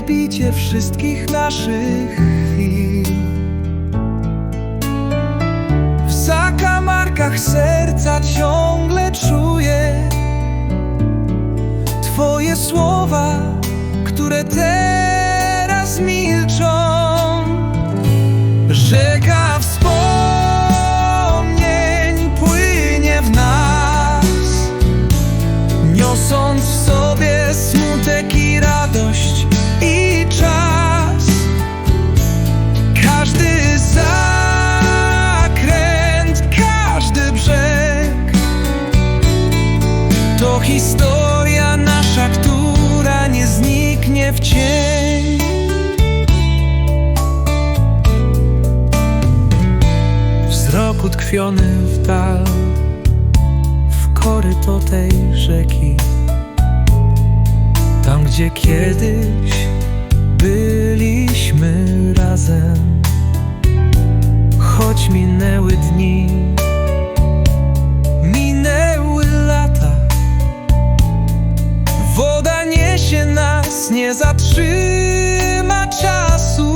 odbicie wszystkich naszych chwil. W zakamarkach serca ciągle czuję Twoje słowa, które teraz milczą. Rzeka historia nasza, która nie zniknie w cień. Wzrok utkwiony w dal, w koryto tej rzeki. Tam, gdzie kiedyś Нема часу.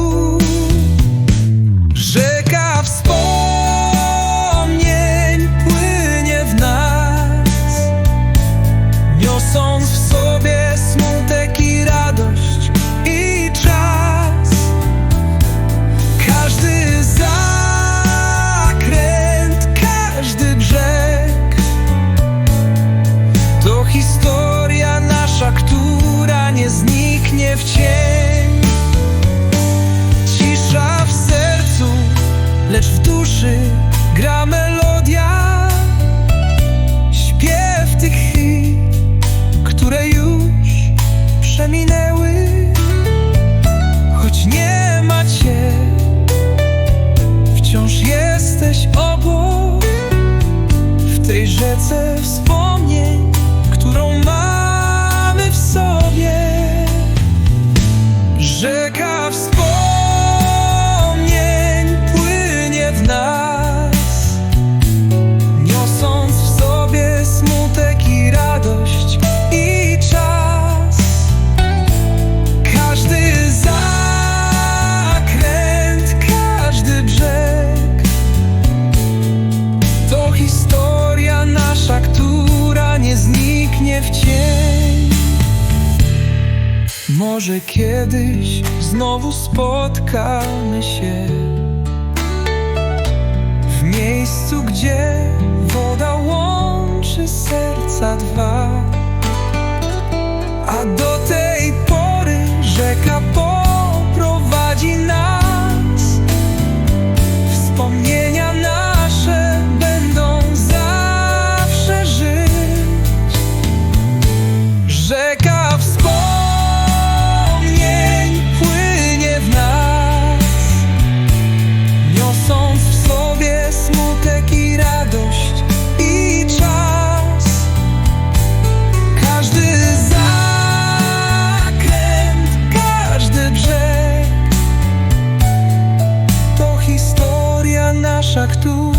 Duszy gra melodia. Śpiew tych chwil, które już przeminęły, choć nie ma cię, wciąż jesteś obok w tej rzece wspomnień, Może kiedyś znowu spotkamy się w miejscu, gdzie woda łączy serca dwa. wszak tu